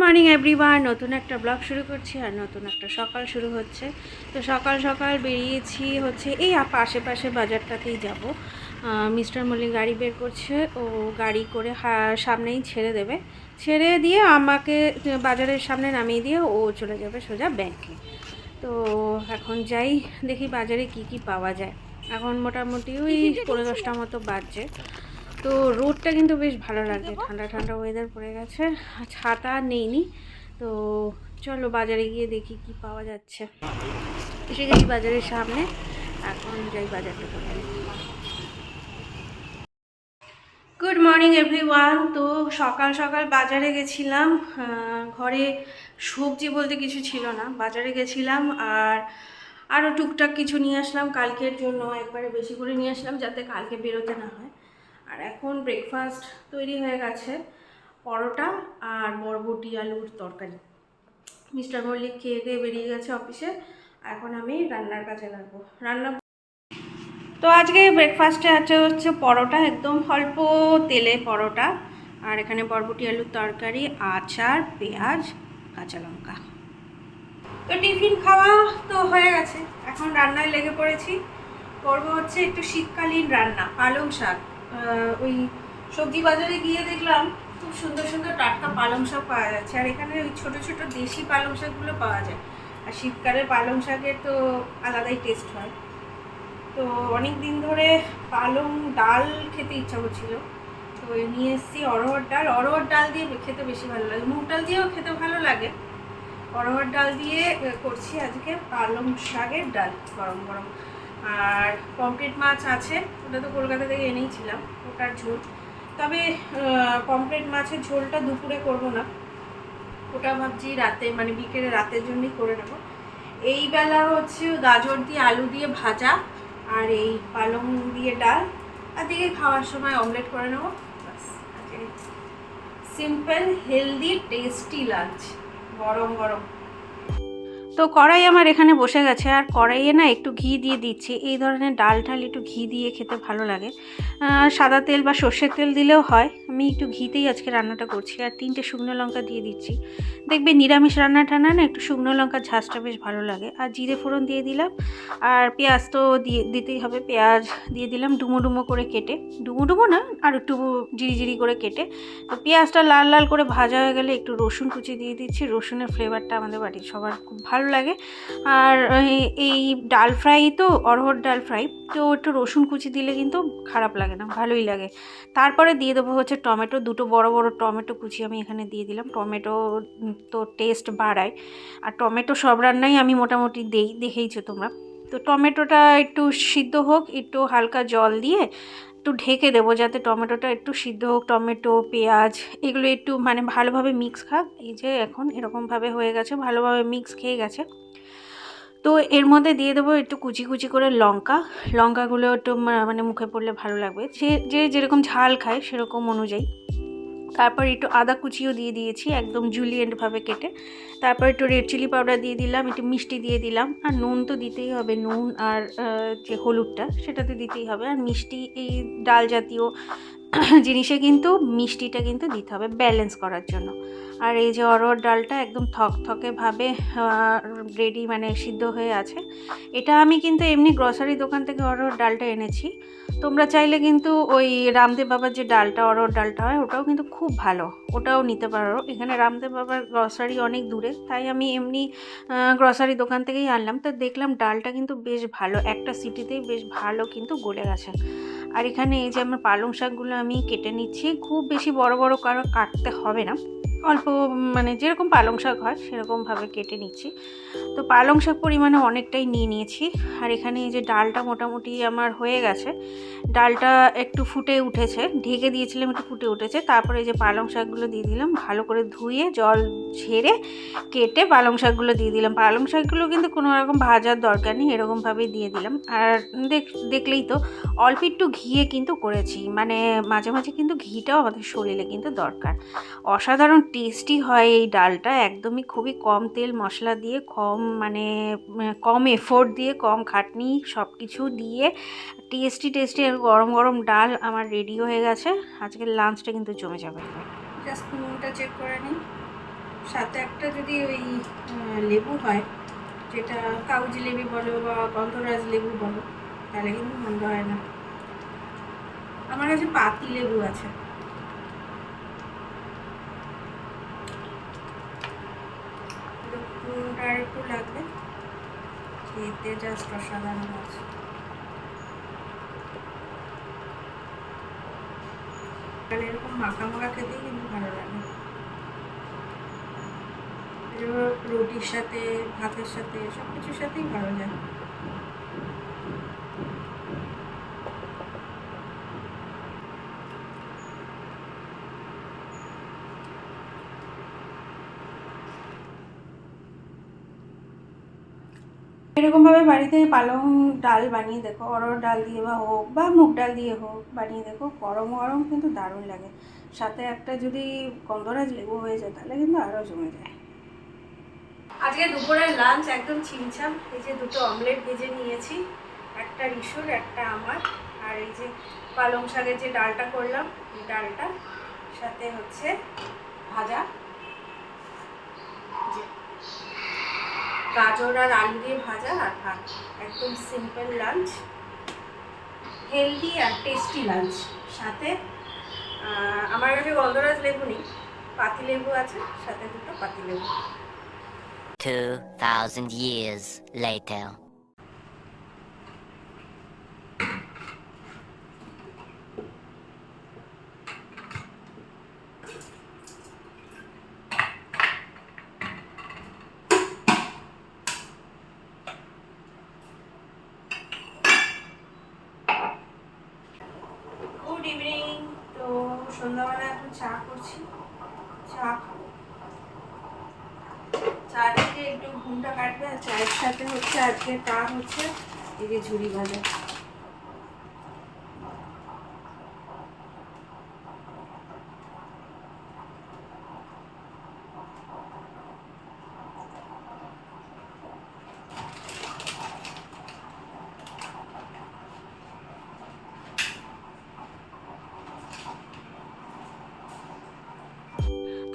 Morning everyone নতুন একটা blog শুরু করছি আর নতুন একটা সকাল শুরু হচ্ছে। তো সকাল সকাল বেরিয়েছি হচ্ছে এই আশেপাশে বাজারটাতেই যাব। মিস্টার মল্লিক গাড়ি বের করছে। ও গাড়ি করে সামনেই ছেড়ে দেবে। ছেড়ে দিয়ে আমাকে বাজারের সামনে নামিয়ে দিয়ে ও চলে যাবে সোজা ব্যাংকে তো এখন যাই দেখি বাজারে কি কি পাওয়া যায়। এখন মোটামুটি ওই পনেরো দশটা মতো বাজছে। তো রোদটা কিন্তু বেশ ভালো লাগছে। ঠান্ডা ঠান্ডা ওয়েদার পড়ে গেছে। ছাতা নেইনি। তো চলো বাজারে গিয়ে দেখি কি পাওয়া যাচ্ছে। এসে গেছি বাজারের সামনে। এখন যাই বাজারটা গুড মর্নিং এভরিওয়ান তো সকাল সকাল বাজারে গেছিলাম। ঘরে সবজি বলতে কিছু ছিল না। বাজারে গেছিলাম আর আরও টুকটাক কিছু নিয়ে আসলাম। কালকের জন্য একবারে বেশি করে নিয়ে আসলাম যাতে কালকে বেরোতে না হয়। আর এখন ব্রেকফাস্ট তৈরি হয়ে গেছে, পরোটা আর বরবটি আলুর তরকারি। মিস্টার মল্লিক খেয়ে দিয়ে বেরিয়ে গেছে অফিসে এখন আমি রান্নার কাজে লাগবো। রান্না তো আজকে ব্রেকফাস্টে আছে হচ্ছে পরোটা, একদম অল্প তেলে পরোটা। আর এখানে বরবটি আলুর তরকারি, আচার, পেঁয়াজ, কাঁচা লঙ্কা। তো টিফিন খাওয়া তো হয়ে গেছে, এখন রান্নায় লেগে পড়েছি। করব হচ্ছে একটু শীতকালীন রান্না, পালং শাক। ওই সবজি বাজারে গিয়ে দেখলাম খুব সুন্দর সুন্দর টাটকা পালং শাক পাওয়া যাচ্ছে। আর এখানে ওই ছোট ছোটো দেশি পালং শাকগুলো পাওয়া যায়। আর শীতকালে পালং শাকের তো আলাদাই টেস্ট হয়। তো অনেক দিন ধরে পালং ডাল খেতে ইচ্ছা করছিল। তো নিয়ে এসেছি অরহর ডাল। অরহর ডাল দিয়ে খেতে বেশি ভালো লাগে। মুগ ডাল দিয়েও খেতে ভালো লাগে। অরহর ডাল দিয়ে করছি আজকে পালং শাকের ডাল, গরম গরম। আর পমফ্রেট মাছ আছে, ওটা তো কলকাতা থেকে এনেইছিলাম, ওটার ঝোল। তবে পমফ্রেট মাছের ঝোলটা দুপুরে করব না। ওটা ভাবছি রাতে মানে বিকেলে রাতের জন্যই করে নেব। এই বেলা হচ্ছে গাজর দিয়ে আলু দিয়ে ভাজা, আর এই পালং দিয়ে ডাল। আর দিকে খাওয়ার সময় অমলেট করে নেব। সিম্পল হেলদি টেস্টি লাঞ্চ গরম গরম। তো কড়াই আমার এখানে বসে গেছে, আর কড়াইয়ে না একটু ঘি দিয়ে দিচ্ছি। এই ধরনের ডাল ঠাল একটু ঘি দিয়ে খেতে ভালো লাগে। সাদা তেল বা সর্ষের তেল দিলেও হয়। আমি একটু ঘিতেই আজকে রান্নাটা করছি, আর তিনটে শুকনো লঙ্কা দিয়ে দিচ্ছি। দেখবে নিরামিষ রান্না টান্না না, একটু শুকনো লঙ্কার ঝাঁজটা বেশ ভালো লাগে। আর জিরে ফোড়ন দিয়ে দিলাম। আর পেঁয়াজ তো দিয়ে, দিতেই হবে। পেঁয়াজ দিয়ে দিলাম ডুমো ডুমো করে কেটে। ডুমো ডুমো না, আর একটু জিরি জিরি করে কেটে। তো পেঁয়াজটা লাল লাল করে ভাজা হয়ে গেলে একটু রসুন কুচি দিয়ে দিচ্ছি। রসুনের ফ্লেভারটা আমাদের বাড়ির সবার খুব ভালো লাগে। আর এই- ডাল ফ্রাই তো অরহর ডাল ফ্রাই, তো একটু রসুন কুচি দিলে কিন্তু খারাপ লাগে না, ভালোই লাগে। তারপরে দিয়ে দেবো হচ্ছে টমেটো। দুটো বড় বড় টমেটো কুচি আমি এখানে দিয়ে দিলাম। টমেটো তো টেস্ট বাড়ায়। আর টমেটো সব রান্নাই আমি মোটামুটি দেই, দেখেইছো তোমরা। তো টমেটোটা একটু সিদ্ধ হোক, একটু হালকা জল দিয়ে একটু ঢেকে দেবো যাতে টমেটোটা একটু সিদ্ধ হোক, টমেটো, পেঁয়াজ, এগুলো একটু মানে ভালোভাবে মিক্স খাক। এই যে এখন এরকমভাবে হয়ে গেছে, ভালোভাবে মিক্স খেয়ে গেছে। তো এর মধ্যে দিয়ে দেবো একটু কুচি কুচি করে লঙ্কা। লঙ্কাগুলো একটু মানে মুখে পড়লে ভালো লাগবে। যে যে যেরকম ঝাল খায় সেরকম অনুযায়ী। তারপর একটু আদা কুচিও দিয়ে দিয়েছি, একদম জুলিয়েন্টভাবে কেটে। তারপর একটু রেড চিলি পাউডার দিয়ে দিলাম, একটু মিষ্টি দিয়ে দিলাম। আর নুন তো দিতেই হবে, নুন আর যে হলুদটা সেটা তো দিতেই হবে। আর মিষ্টি এই ডাল জাতীয় জিনিসে কিন্তু মিষ্টিটা কিন্তু দিতে হবে ব্যালেন্স করার জন্য। আর এই যে অরহর ডালটা একদম থকথকেভাবে রেডি মানে সিদ্ধ হয়ে আছে, এটা আমি কিন্তু এমনি গ্রসারি দোকান থেকে অরহর ডালটা এনেছি। তোমরা চাইলে কিন্তু ওই রামদেব বাবার যে ডালটা অরহর ডালটা হয়, ওটাও কিন্তু খুব ভালো, ওটাও নিতে পারো। এখানে রামদেব বাবার গ্রসারি অনেক দূরে, তাই আমি এমনি গ্রসারি দোকান থেকেই আনলাম। তো দেখলাম ডালটা কিন্তু বেশ ভালো, একটা সিটিতেই বেশ ভালো কিন্তু গলে গেছে। আর এখানে এই যে আমার পালং শাকগুলো আমি কেটে নিচ্ছি, খুব বেশি বড় বড় কারও কাটতে হবে না। অল্প মানে যেরকম পালং শাক হয়, সেরকমভাবে কেটে নিচ্ছি। তো পালং শাক পরিমাণে অনেকটাই নিয়ে নিয়েছি। আর এখানে এই যে ডালটা মোটামুটি আমার হয়ে গেছে। ডালটা একটু ফুটে উঠেছে। ঢেকে দিয়েছিলাম, একটু ফুটে উঠেছে। তারপরে এই যে পালং শাকগুলো দিয়ে দিলাম, ভালো করে ধুয়ে, জল ঝেড়ে কেটে পালং শাকগুলো দিয়ে দিলাম। পালং শাকগুলো কিন্তু কোনো রকম ভাজার দরকার নেই, এরকমভাবেই দিয়ে দিলাম। আর দেখ, দেখলেই তো, অল্প একটু ঘিয়ে কিন্তু করেছি। মানে মাঝে মাঝে কিন্তু ঘিটাও আমাদের শরীরে কিন্তু দরকার। অসাধারণ টেস্টি হয় এই ডালটা। একদমই খুবই কম তেল মশলা দিয়ে, কম মানে কম এফোর্ট দিয়ে, কম খাটনি সব কিছু দিয়ে টেস্টি টেস্টি গরম গরম ডাল আমার রেডি হয়ে গেছে। আজকের লাঞ্চটা কিন্তু জমে যাবে। জাস্ট নুনটা চেক করে নিই। সাথে একটা যদি ওই লেবু হয়, যেটা কাগজি লেবু বলো বা গন্ধরাজ লেবু বলো, তাহলে কিন্তু মন্দ হয় না। আমার কাছে পাতি লেবু আছে নুনটা আর একটু লাগবে খেতে জাস্ট অসাধারণ আছে এরকম মাখা মাখা খেতেই কিন্তু ভালো লাগে। রুটির সাথে, ভাতের সাথে সব কিছুর সাথেই ভালো যায় এরকমভাবে বাড়িতে পালং ডাল বানিয়ে দেখো অরহর ডাল দিয়ে বা হোক বা মুগ ডাল দিয়ে হোক বানিয়ে দেখো, গরম গরম কিন্তু দারুণ লাগে। সাথে একটা যদি গন্ধরাজ লেবু হয়ে যায়, তাহলে কিন্তু আরও জমে যায়। আজকে দুপুরের লাঞ্চ একদম ছিমছাম, এই যে দুটো অমলেট ভেজে নিয়েছি, একটা রিসুর, একটা আমার, আর এই যে পালং শাকের যে ডালটা করলাম ডালটা, সাথে হচ্ছে ভাজা। গাজর আর আলু দিয়ে ভাজা আর ভাত। একদম সিম্পল লাঞ্চ হেলদি আর টেস্টি লাঞ্চ সাথে আমার কাছে গন্ধরাজ লেবু নেই পাতি লেবু আছে সাথে দুটো পাতি লেবু। 2,000 years later. গুড ইভিনিং তো সন্ধ্যাবেলা এখন চা করছি। চা খাব। চা থেকে একটু ঘুমটা কাটবে আর চায়ের সাথে হচ্ছে আজকে তা হচ্ছে এই যে ঝুড়ি ভাজা।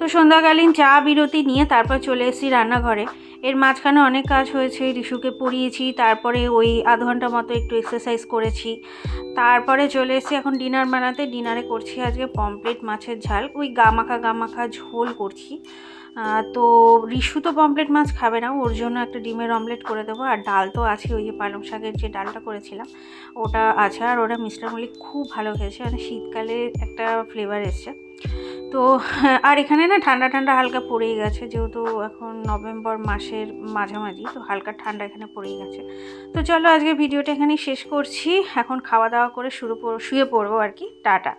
তো সন্ধ্যাকালীন চা বিরতি নিয়ে তারপর চলে এসেছি রান্নাঘরে। এর মাঝখানে অনেক কাজ হয়েছে, রিশুকে পড়িয়েছি, তারপরে ওই আধ ঘণ্টা মতো একটু এক্সারসাইজ করেছি। তারপরে চলে এসেছি এখন ডিনার বানাতে। ডিনারে করছি আজকে পমপ্লেট মাছের ঝাল, ওই গামাখা গামাখা ঝোল করছি। তো রিশু তো পমপ্লেট মাছ খাবে না, ওর জন্য একটা ডিমের অমলেট করে দেবো। আর ডাল তো আছে, ওই যে পালং শাকের যে ডালটা করেছিলাম, ওটা আছে। আর ওটা মিস্টার মল্লিক খুব ভালো খেয়েছে মানে শীতকালে একটা ফ্লেভার এসছে। তো, আর এখানে না ঠান্ডা ঠান্ডা হালকা পড়েই গেছে, যেহেতু এখন নভেম্বর মাসের মাঝামাঝি, তো হালকা ঠান্ডা এখানে পড়েই গেছে। তো চলো আজকে ভিডিওটা এখানেই শেষ করছি, এখন খাওয়া দাওয়া করে শুরু শুয়ে পড়ব আর কি। টাটা।